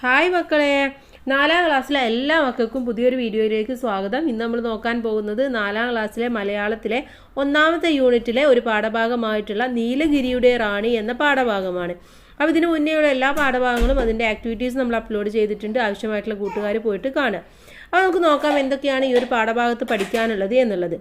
Hi മക്കളെ. നാലാം ക്ലാസ്സിലെ എല്ലാ മക്കൾക്കും പുതിയൊരു വീഡിയോയിലേക്ക് സ്വാഗതം. ഇന്ന് നമ്മൾ നോക്കാൻ പോകുന്നത് നാലാം ക്ലാസ്സിലെ മലയാളത്തിലെ ഒന്നാമത്തെ യൂണിറ്റിലെ ഒരു പാഠഭാഗമായിട്ടുള്ള നീലഗിരിയുടെ റാണി എന്ന പാഠഭാഗമാണ്. അപ്പോൾ ഇതിന് മുന്നേയുള്ള എല്ലാ പാഠഭാഗങ്ങളും അതിന്റെ ആക്ടിവിറ്റീസ് നമ്മൾ അപ്ലോഡ് ചെയ്തിട്ടുണ്ട്. ആവശ്യമായിട്ടുള്ള കൂട്ടുകാർ പോയിട്ട് കാണുക. അപ്പോൾ നമുക്ക് നോക്കാം എന്തൊക്കെയാണ് ഈ ഒരു പാഠഭാഗത്ത് പഠിക്കാനുള്ളത് എന്നുള്ളത്.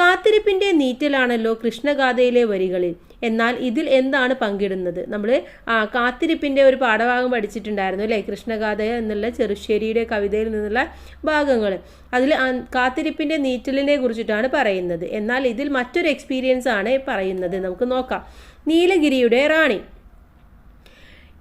കാത്തിരിപ്പിന്റെ നീറ്റലാണല്ലോ കൃഷ്ണഗാഥയിലെ വരികളിൽ എന്നാൽ ഇതിൽ എന്താണ് പങ്കിടുന്നത്? നമ്മൾ ആ കാത്തിരിപ്പിന്റെ ഒരു പാഠഭാഗം പഠിച്ചിട്ടുണ്ടായിരുന്നു അല്ലേ? കൃഷ്ണഗാഥ എന്നുള്ള ചെറുശ്ശേരിയുടെ കവിതയിൽ നിന്നുള്ള ഭാഗങ്ങൾ. അതിൽ കാത്തിരിപ്പിന്റെ നീറ്റലിനെ കുറിച്ചിട്ടാണ് പറയുന്നത്. എന്നാൽ ഇതിൽ മറ്റൊരു എക്സ്പീരിയൻസ് ആണ് പറയുന്നത്. നമുക്ക് നോക്കാം. നീലഗിരിയുടെ റാണി.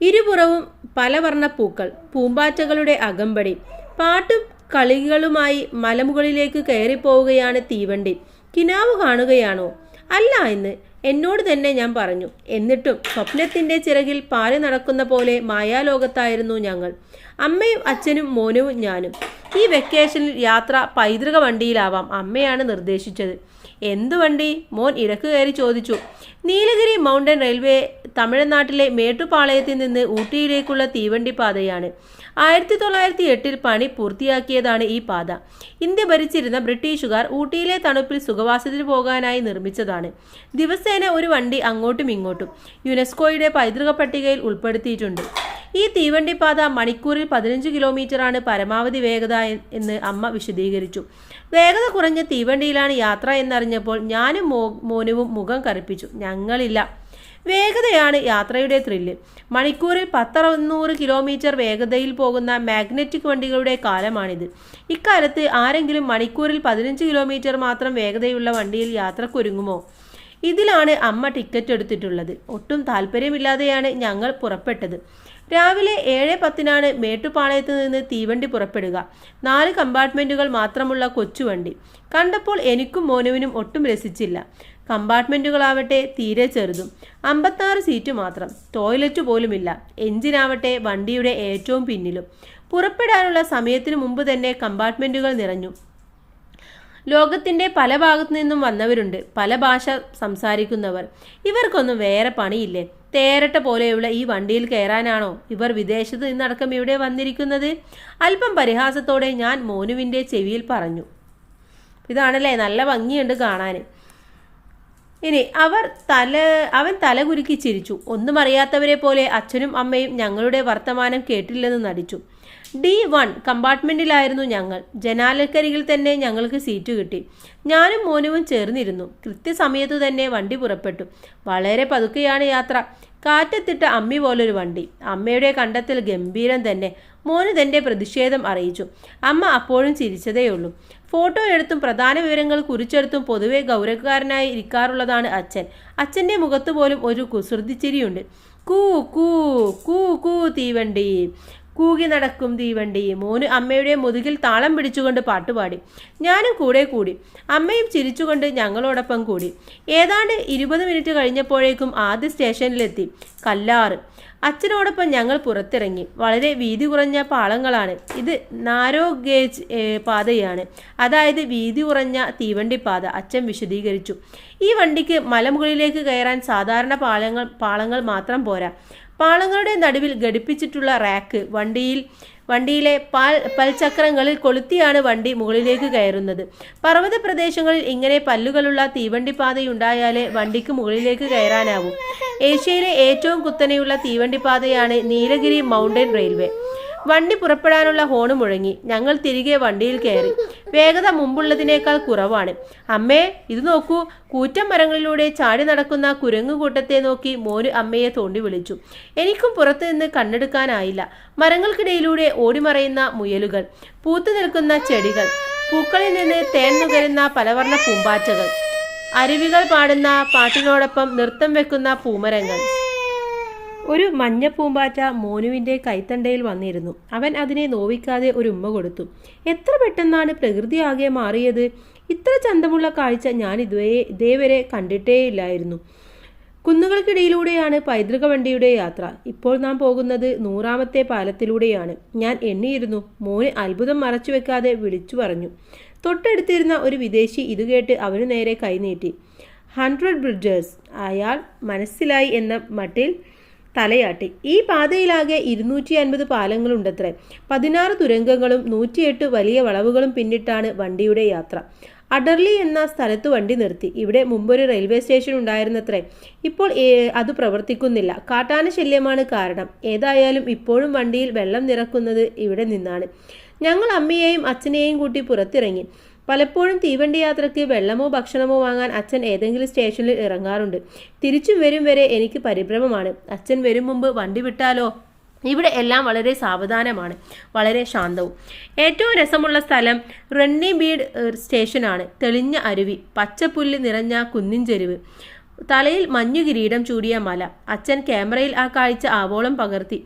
ഇരുപുറവും പലവർണ പൂക്കൾ പൂമ്പാറ്റകളുടെ അകമ്പടി പാട്ടും കളികളുമായി മലമുകളിലേക്ക് കയറിപ്പോവുകയാണ് തീവണ്ടി. കിനാവ് കാണുകയാണോ? അല്ല എന്ന് എന്നോട് തന്നെ ഞാൻ പറഞ്ഞു. എന്നിട്ടും സ്വപ്നത്തിന്റെ ചിറകിൽ പാറി നടക്കുന്ന പോലെ മായാലോകത്തായിരുന്നു ഞങ്ങൾ. അമ്മയും അച്ഛനും മോനവും ഞാനും. ഈ വെക്കേഷനിൽ യാത്ര പൈതൃക വണ്ടിയിലാവാം അമ്മയാണ് നിർദ്ദേശിച്ചത്. എന്തു വണ്ടി? മോൻ ഇടയ്ക്ക് കയറി ചോദിച്ചു. നീലഗിരി മൗണ്ടൻ റെയിൽവേ തമിഴ്നാട്ടിലെ മേട്ടുപാളയത്തിൽ നിന്ന് ഊട്ടിയിലേക്കുള്ള തീവണ്ടി പാതയാണ്. ആയിരത്തി തൊള്ളായിരത്തി എട്ടിൽ പണി പൂർത്തിയാക്കിയതാണ് ഈ പാത. ഇന്ത്യ ഭരിച്ചിരുന്ന ബ്രിട്ടീഷുകാർ ഊട്ടിയിലെ തണുപ്പിൽ സുഖവാസത്തിന് പോകാനായി നിർമ്മിച്ചതാണ്. ദിവസേന ഒരു വണ്ടി അങ്ങോട്ടും ഇങ്ങോട്ടും യുനെസ്കോയുടെ പൈതൃക പട്ടികയിൽ ഉൾപ്പെടുത്തിയിട്ടുണ്ട്. ഈ തീവണ്ടി പാത മണിക്കൂറിൽ പതിനഞ്ച് കിലോമീറ്ററാണ് പരമാവധി വേഗത എന്ന് അമ്മ വിശദീകരിച്ചു. വേഗത കുറഞ്ഞ തീവണ്ടിയിലാണ് യാത്ര എന്നറിഞ്ഞപ്പോൾ ഞാനും മോനുവും മുഖം കറുപ്പിച്ചു. ഞങ്ങളില്ല. വേഗതയാണ് യാത്രയുടെ ത്രില്ല് മണിക്കൂറിൽ പത്തറുന്നൂറ് കിലോമീറ്റർ വേഗതയിൽ പോകുന്ന മാഗ്നറ്റിക് വണ്ടികളുടെ കാലമാണിത്. ഇക്കാലത്ത് ആരെങ്കിലും മണിക്കൂറിൽ പതിനഞ്ച് കിലോമീറ്റർ മാത്രം വേഗതയുള്ള വണ്ടിയിൽ യാത്രക്കൊരുങ്ങുമോ? ഇതിലാണ് അമ്മ ടിക്കറ്റ് എടുത്തിട്ടുള്ളത്. ഒട്ടും താല്പര്യമില്ലാതെയാണ് ഞങ്ങൾ പുറപ്പെട്ടത്. രാവിലെ ഏഴ് പത്തിനാണ് മേട്ടുപാളയത്ത് നിന്ന് തീവണ്ടി പുറപ്പെടുക. നാല് കമ്പാർട്ട്മെന്റുകൾ മാത്രമുള്ള കൊച്ചുവണ്ടി. കണ്ടപ്പോൾ എനിക്കും മോനുവിനും ഒട്ടും രസിച്ചില്ല. കമ്പാർട്ട്മെന്റുകളാവട്ടെ തീരെ ചെറുതും. അമ്പത്താറ് സീറ്റ് മാത്രം. ടോയ്ലറ്റ് പോലുമില്ല. എഞ്ചിനാവട്ടെ വണ്ടിയുടെ ഏറ്റവും പിന്നിലും. പുറപ്പെടാനുള്ള സമയത്തിനു മുമ്പ് തന്നെ കമ്പാർട്ട്മെന്റുകൾ നിറഞ്ഞു. ലോകത്തിന്റെ പല ഭാഗത്തു നിന്നും വന്നവരുണ്ട്. പല ഭാഷ സംസാരിക്കുന്നവർ. ഇവർക്കൊന്നും വേറെ പണിയില്ലേ? തേരട്ട പോലെയുള്ള ഈ വണ്ടിയിൽ കയറാനാണോ ഇവർ വിദേശത്ത് നിന്നടക്കം ഇവിടെ വന്നിരിക്കുന്നത്? അല്പം പരിഹാസത്തോടെ ഞാൻ മോനുവിന്റെ ചെവിയിൽ പറഞ്ഞു. ഇതാണല്ലേ നല്ല ഭംഗിയുണ്ട് കാണാൻ. ഇനി അവർ തല അവൻ തല കുലുക്കി ചിരിച്ചു. ഒന്നും അറിയാത്തവരെ പോലെ അച്ഛനും അമ്മയും ഞങ്ങളുടെ വർത്തമാനം കേട്ടില്ലെന്ന് നടിച്ചു. ഡി വൺ കമ്പാർട്ട്മെന്റിലായിരുന്നു ഞങ്ങൾ. ജനാലക്കരികിൽ തന്നെ ഞങ്ങൾക്ക് സീറ്റ് കിട്ടി. ഞാനും മോനുവും ചേർന്നിരുന്നു. കൃത്യസമയത്തു തന്നെ വണ്ടി പുറപ്പെട്ടു. വളരെ പതുക്കെയാണ് യാത്ര. കാറ്റത്തിട്ട അമ്മി പോലൊരു വണ്ടി. അമ്മയുടെ കണ്ടെത്തൽ ഗംഭീരം തന്നെ. മോന് തന്റെ പ്രതിഷേധം അറിയിച്ചു. അമ്മ അപ്പോഴും ചിരിച്ചതേയുള്ളൂ. ഫോട്ടോ എടുത്തും പ്രധാന വിവരങ്ങൾ കുറിച്ചെടുത്തും പൊതുവെ ഗൗരവക്കാരനായി ഇരിക്കാറുള്ളതാണ് അച്ഛൻ. അച്ഛന്റെ മുഖത്ത് പോലും ഒരു കുസൃതിച്ചിരിയുണ്ട്. കൂ കൂ കൂ കൂ തീവണ്ടി. കൂകി നടക്കും തീവണ്ടി. മോന് അമ്മയുടെ മുതുകിൽ താളം പിടിച്ചുകൊണ്ട് പാട്ടുപാടി ഞാനും കൂടെ കൂടി. അമ്മയും ചിരിച്ചുകൊണ്ട് ഞങ്ങളോടൊപ്പം കൂടി. ഏതാണ്ട് ഇരുപത് മിനിറ്റ് കഴിഞ്ഞപ്പോഴേക്കും ആദ്യ സ്റ്റേഷനിലെത്തി. കല്ലാറ്. അച്ഛനോടൊപ്പം ഞങ്ങൾ പുറത്തിറങ്ങി. വളരെ വീതി കുറഞ്ഞ പാളങ്ങളാണ്. ഇത് നാരോ ഗേജ് പാതയാണ്. അതായത് വീതി കുറഞ്ഞ തീവണ്ടി പാത. അച്ഛൻ വിശദീകരിച്ചു. ഈ വണ്ടിക്ക് മലമുകളിലേക്ക് കയറാൻ സാധാരണ പാളങ്ങൾ പാളങ്ങൾ മാത്രം പോരാ. പാളങ്ങളുടെ നടുവിൽ ഘടിപ്പിച്ചിട്ടുള്ള റാക്ക് വണ്ടിയിൽ വണ്ടിയിലെ പാൽ പൽചക്രങ്ങളിൽ കൊളുത്തിയാണ് വണ്ടി മുകളിലേക്ക് കയറുന്നത്. പർവത പ്രദേശങ്ങളിൽ ഇങ്ങനെ പല്ലുകളുള്ള തീവണ്ടി പാതയുണ്ടായാലേ വണ്ടിക്ക് മുകളിലേക്ക് കയറാനാവൂ. ഏഷ്യയിലെ ഏറ്റവും കുത്തനെയുള്ള തീവണ്ടിപ്പാതയാണ് നീലഗിരി മൗണ്ടൻ റെയിൽവേ. വണ്ടി പുറപ്പെടാനുള്ള ഹോണ് മുഴങ്ങി. ഞങ്ങൾ തിരികെ വണ്ടിയിൽ കയറി. വേഗത മുമ്പുള്ളതിനേക്കാൾ കുറവാണ്. അമ്മേ ഇത് നോക്കൂ. കൂറ്റം മരങ്ങളിലൂടെ ചാടി നടക്കുന്ന കുരങ്ങുകൂട്ടത്തെ നോക്കി മോന് അമ്മയെ തോണ്ടി വിളിച്ചു. എനിക്കും പുറത്തു നിന്ന് കണ്ണെടുക്കാനായില്ല. മരങ്ങൾക്കിടയിലൂടെ ഓടിമറയുന്ന മുയലുകൾ പൂത്തു നിൽക്കുന്ന ചെടികൾ പൂക്കളിൽ നിന്ന് തേൻ നുകരുന്ന പലവർണ പൂമ്പാറ്റകൾ അരുവികൾ പാടുന്ന പാട്ടിനോടൊപ്പം നൃത്തം വെക്കുന്ന പൂമരങ്ങൾ. ഒരു മഞ്ഞ പൂമ്പാറ്റ മോനുവിന്റെ കൈത്തണ്ടയിൽ വന്നിരുന്നു. അവൻ അതിനെ നോവിക്കാതെ ഒരു ഉമ്മ കൊടുത്തു. എത്ര പെട്ടെന്നാണ് പ്രകൃതി ആകെ മാറിയത്? ഇത്ര ചന്തമുള്ള കാഴ്ച ഞാൻ ഇതുവരെ ഇതേവരെ കണ്ടിട്ടേയില്ലായിരുന്നു. കുന്നുകൾക്കിടയിലൂടെയാണ് പൈതൃക വണ്ടിയുടെ യാത്ര. ഇപ്പോൾ നാം പോകുന്നത് നൂറാമത്തെ പാലത്തിലൂടെയാണ്. ഞാൻ എണ്ണിയിരുന്നു. മോന് അത്ഭുതം മറച്ചു വെക്കാതെ വിളിച്ചു പറഞ്ഞു. തൊട്ടടുത്തിരുന്ന ഒരു വിദേശി ഇത് കേട്ട് അവന് നേരെ കൈനീട്ടി. Hundred bridges. അയാൾ മനസ്സിലായി എന്ന മട്ടിൽ തലയാട്ടി. ഈ പാതയിലാകെ ഇരുന്നൂറ്റി അൻപത് പാലങ്ങളുണ്ടത്രേ. പതിനാറ് തുരങ്കങ്ങളും നൂറ്റിയെട്ട് വലിയ വളവുകളും പിന്നിട്ടാണ് വണ്ടിയുടെ യാത്ര. അഡർലി എന്ന സ്ഥലത്ത് വണ്ടി നിർത്തി. ഇവിടെ മുമ്പൊരു റെയിൽവേ സ്റ്റേഷൻ ഉണ്ടായിരുന്നത്രേ. ഇപ്പോൾ അത് പ്രവർത്തിക്കുന്നില്ല. കാട്ടാന ശല്യമാണ് കാരണം. ഏതായാലും ഇപ്പോഴും വണ്ടിയിൽ വെള്ളം നിറക്കുന്നത് ഇവിടെ നിന്നാണ്. ഞങ്ങൾ അമ്മയെയും അച്ഛനെയും കൂട്ടി പുറത്തിറങ്ങി. പലപ്പോഴും തീവണ്ടി യാത്രയ്ക്ക് വെള്ളമോ ഭക്ഷണമോ വാങ്ങാൻ അച്ഛൻ ഏതെങ്കിലും സ്റ്റേഷനിൽ ഇറങ്ങാറുണ്ട്. തിരിച്ചു വരും വരെ എനിക്ക് പരിഭ്രമമാണ്. അച്ഛൻ വരും മുമ്പ് വണ്ടി വിട്ടാലോ? ഇവിടെ എല്ലാം വളരെ സാവധാനമാണ്. വളരെ ശാന്തവും. ഏറ്റവും രസമുള്ള സ്ഥലം റണ്ണി ബീഡ് സ്റ്റേഷനാണ്. തെളിഞ്ഞ അരുവി പച്ചപ്പുല്ല് നിറഞ്ഞ കുന്നിൻ ചെരുവ് തലയിൽ മഞ്ഞു കിരീടം ചൂടിയ മല. അച്ഛൻ ക്യാമറയിൽ ആ കാഴ്ച ആവോളം പകർത്തി.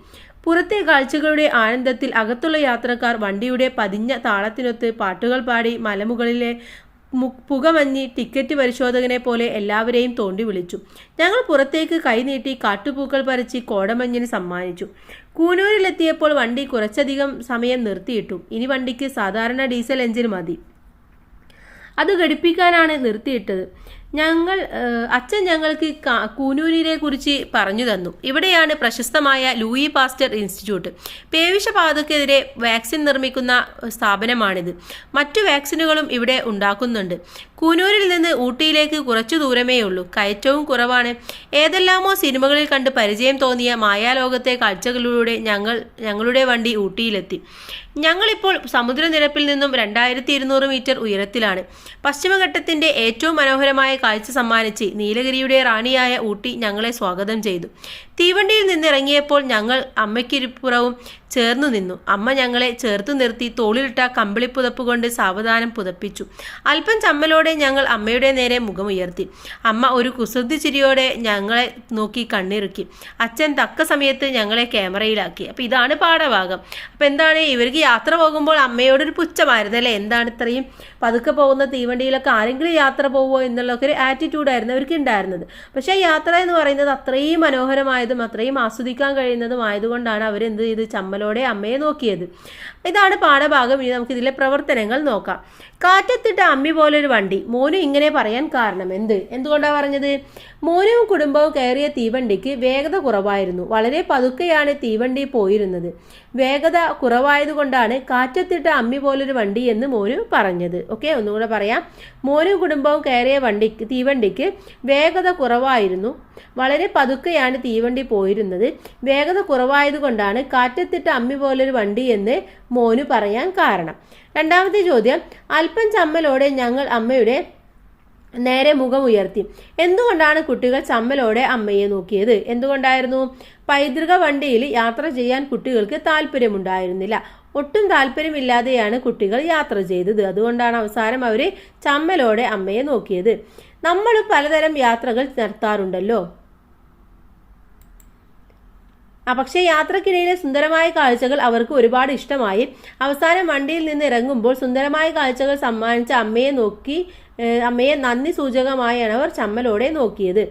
പുറത്തെ കാഴ്ചകളുടെ ആനന്ദത്തിൽ അകത്തുള്ള യാത്രക്കാർ വണ്ടിയുടെ പതിഞ്ഞ താളത്തിനൊത്ത് പാട്ടുകൾ പാടി മലമുകളിലെ പുകമഞ്ഞി ടിക്കറ്റ് പരിശോധകനെ പോലെ എല്ലാവരെയും തോണ്ടി വിളിച്ചു. ഞങ്ങൾ പുറത്തേക്ക് കൈനീട്ടി കാട്ടുപൂക്കൾ പറിച്ച് കോടമഞ്ഞിന് സമ്മാനിച്ചു. കൂനൂരിലെത്തിയപ്പോൾ വണ്ടി കുറച്ചധികം സമയം നിർത്തിയിട്ടു. ഇനി വണ്ടിക്ക് സാധാരണ ഡീസൽ എഞ്ചിൻ മതി. അത് ഘടിപ്പിക്കാനാണ് നിർത്തിയിട്ടത്. ഞങ്ങൾ അച്ഛൻ ഞങ്ങൾക്ക് കാ- കൂനൂരിനെ കുറിച്ച് പറഞ്ഞു തന്നു. ഇവിടെയാണ് പ്രശസ്തമായ ലൂയി പാസ്റ്റർ ഇൻസ്റ്റിറ്റ്യൂട്ട്. പേവിഷബാധക്കെതിരെ വാക്സിൻ നിർമ്മിക്കുന്ന സ്ഥാപനമാണിത്. മറ്റു വാക്സിനുകളും ഇവിടെ ഉണ്ടാക്കുന്നുണ്ട്. കൂനൂരിൽ നിന്ന് ഊട്ടിയിലേക്ക് കുറച്ചു ദൂരമേ ഉള്ളൂ. കയറ്റവും കുറവാണ്. ഏതെല്ലാമോ സിനിമകളിൽ കണ്ട് പരിചയം തോന്നിയ മായാലോകത്തെ കാഴ്ചകളിലൂടെ ഞങ്ങൾ ഞങ്ങളുടെ വണ്ടി ഊട്ടിയിലെത്തി. ഞങ്ങളിപ്പോൾ സമുദ്രനിരപ്പിൽ നിന്നും രണ്ടായിരത്തി ഇരുന്നൂറ് മീറ്റർ ഉയരത്തിലാണ്. പശ്ചിമഘട്ടത്തിന്റെ ഏറ്റവും മനോഹരമായ കാഴ്ച സമ്മാനിച്ച് നീലഗിരിയുടെ റാണിയായ ഊട്ടി ഞങ്ങളെ സ്വാഗതം ചെയ്തു. തീവണ്ടിയിൽ നിന്നിറങ്ങിയപ്പോൾ ഞങ്ങൾ അമ്മയ്ക്കിരിപ്പുറവും ചേർന്നു നിന്നു. അമ്മ ഞങ്ങളെ ചേർത്ത് നിർത്തി തോളിലിട്ട കമ്പിളിപ്പുതപ്പ് കൊണ്ട് സാവധാനം പുതപ്പിച്ചു. അല്പം ചമ്മലോടെ ഞങ്ങൾ അമ്മയുടെ നേരെ മുഖമുയർത്തി. അമ്മ ഒരു കുസൃതി ചിരിയോടെ ഞങ്ങളെ നോക്കി കണ്ണിറുക്കി. അച്ഛൻ തക്ക സമയത്ത് ഞങ്ങളെ ക്യാമറയിലാക്കി. അപ്പം ഇതാണ് പാഠഭാഗം. അപ്പം എന്താണ് ഇവർക്ക് യാത്ര പോകുമ്പോൾ അമ്മയോടൊരു പുച്ഛമായിരുന്നു അല്ലേ എന്താണ് ഇത്രയും പതുക്കെ പോകുന്ന തീവണ്ടിയിലൊക്കെ ആരെങ്കിലും യാത്ര പോവുമോ എന്നുള്ളൊക്കെ ഒരു ആറ്റിറ്റ്യൂഡായിരുന്നു അവർക്ക് ഉണ്ടായിരുന്നത് പക്ഷേ യാത്ര എന്ന് പറയുന്നത് അത്രയും മനോഹരമായതും അത്രയും ആസ്വദിക്കാൻ കഴിയുന്നതും ആയതുകൊണ്ടാണ് അവരെന്ത് ചെയ്ത് ചമ്മലോടെ അമ്മയെ നോക്കിയത്. ഇതാണ് പാഠഭാഗം. ഇനി നമുക്കിതിലെ പ്രവർത്തനങ്ങൾ നോക്കാം. കാറ്റത്തിട്ട അമ്മി പോലൊരു വണ്ടി. മോനു ഇങ്ങനെ പറയാൻ കാരണം എന്ത്? എന്തുകൊണ്ടാണ് പറഞ്ഞത്? മോനും കുടുംബവും കയറിയ തീവണ്ടിക്ക് വേഗത കുറവായിരുന്നു. വളരെ പതുക്കെയാണ് തീവണ്ടി പോയിരുന്നത്. വേഗത കുറവായതുകൊണ്ടാണ് കാറ്റത്തിട്ട അമ്മി പോലൊരു വണ്ടി എന്ന് മോനു പറഞ്ഞത്. ഓക്കെ ഒന്നുകൂടെ പറയാം. മോനും കുടുംബവും കയറിയ വണ്ടിക്ക് തീവണ്ടിക്ക് വേഗത കുറവായിരുന്നു. വളരെ പതുക്കെയാണ് തീവണ്ടി പോയിരുന്നത്. വേഗത കുറവായതുകൊണ്ടാണ് കാറ്റത്തിട്ട അമ്മി പോലൊരു വണ്ടി എന്ന് മോനു പറയാൻ കാരണം. രണ്ടാമത്തെ ചോദ്യം അല്പം ചമ്മലോടെ ഞങ്ങൾ അമ്മയുടെ നേരെ മുഖം ഉയർത്തി. എന്തുകൊണ്ടാണ് കുട്ടികൾ ചമ്മലോടെ അമ്മയെ നോക്കിയത്? എന്തുകൊണ്ടായിരുന്നു? പൈതൃക വണ്ടിയിൽ യാത്ര ചെയ്യാൻ കുട്ടികൾക്ക് താല്പര്യമുണ്ടായിരുന്നില്ല ഒട്ടും താല്പര്യമില്ലാതെയാണ് കുട്ടികൾ യാത്ര ചെയ്തത്. അതുകൊണ്ടാണ് അവസാനം അവർ ചമ്മലോടെ അമ്മയെ നോക്കിയത്. നമ്മൾ പലതരം യാത്രകൾ നടത്താറുണ്ടല്ലോ. പക്ഷേ യാത്രക്കിടയിലെ സുന്ദരമായ കാഴ്ചകൾ അവർക്ക് ഒരുപാട് ഇഷ്ടമായി. അവസാനം വണ്ടിയിൽ നിന്ന് ഇറങ്ങുമ്പോൾ സുന്ദരമായ കാഴ്ചകൾ സമ്മാനിച്ച അമ്മയെ നോക്കി അമ്മയെ നന്ദി സൂചകമായാണ് അവർ ചമ്മലോടെ നോക്കിയത്.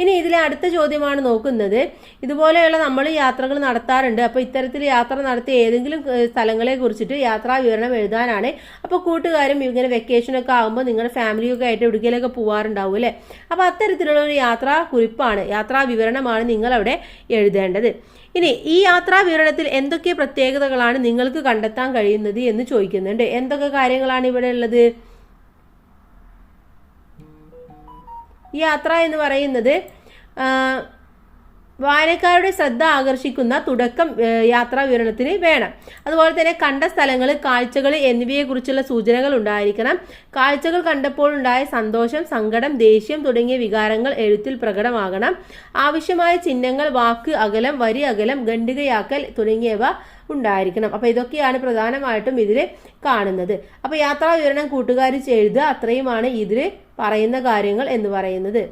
ഇനി ഇതിലെ അടുത്ത ചോദ്യമാണ് നോക്കുന്നത്. ഇതുപോലെയുള്ള നമ്മൾ യാത്രകൾ നടത്താറുണ്ട്. അപ്പോൾ ഇത്തരത്തിൽ യാത്ര നടത്തിയ ഏതെങ്കിലും സ്ഥലങ്ങളെ കുറിച്ചിട്ട് യാത്രാ വിവരണം എഴുതാനാണ്. അപ്പോൾ കൂട്ടുകാരും ഇങ്ങനെ വെക്കേഷനൊക്കെ ആകുമ്പോൾ നിങ്ങളുടെ ഫാമിലിയൊക്കെ ആയിട്ട് എവിടേക്കെങ്കിലൊക്കെ പോകാറുണ്ടാവും അല്ലേ? അപ്പോൾ അത്തരത്തിലുള്ള ഒരു യാത്രാ കുറിപ്പാണ് യാത്രാ വിവരണമാണ് നിങ്ങളവിടെ എഴുതേണ്ടത്. ഇനി ഈ യാത്രാ വിവരണത്തിൽ എന്തൊക്കെ പ്രത്യേകതകളാണ് നിങ്ങൾക്ക് കണ്ടെത്താൻ കഴിയുന്നത് എന്ന് ചോദിക്കുന്നുണ്ട്. എന്തൊക്കെ കാര്യങ്ങളാണ് ഇവിടെ ഉള്ളത്? യാത്ര എന്ന് പറയുന്നത് വായനക്കാരുടെ ശ്രദ്ധ ആകർഷിക്കുന്ന തുടക്കം യാത്രാ വിവരണത്തിന് വേണം. അതുപോലെ തന്നെ കണ്ട സ്ഥലങ്ങൾ കാഴ്ചകൾ എന്നിവയെക്കുറിച്ചുള്ള സൂചനകൾ ഉണ്ടായിരിക്കണം. കാഴ്ചകൾ കണ്ടപ്പോൾ ഉണ്ടായ സന്തോഷം സങ്കടം ദേഷ്യം തുടങ്ങിയ വികാരങ്ങൾ എഴുത്തിൽ പ്രകടമാകണം. ആവശ്യമായ ചിഹ്നങ്ങൾ വാക്ക് അകലം വരി അകലം ഖണ്ഡികയാക്കൽ തുടങ്ങിയവ ഉണ്ടായിരിക്കണം. അപ്പോൾ ഇതൊക്കെയാണ് പ്രധാനമായിട്ടും ഇതിൽ കാണുന്നത്. അപ്പോൾ യാത്രാ വിവരണം കൂട്ടുകാർ എഴുതുക അത്രയുമാണ് ഇതിൽ പറയുന്ന കാര്യങ്ങൾ എന്ന് പറയുന്നത്.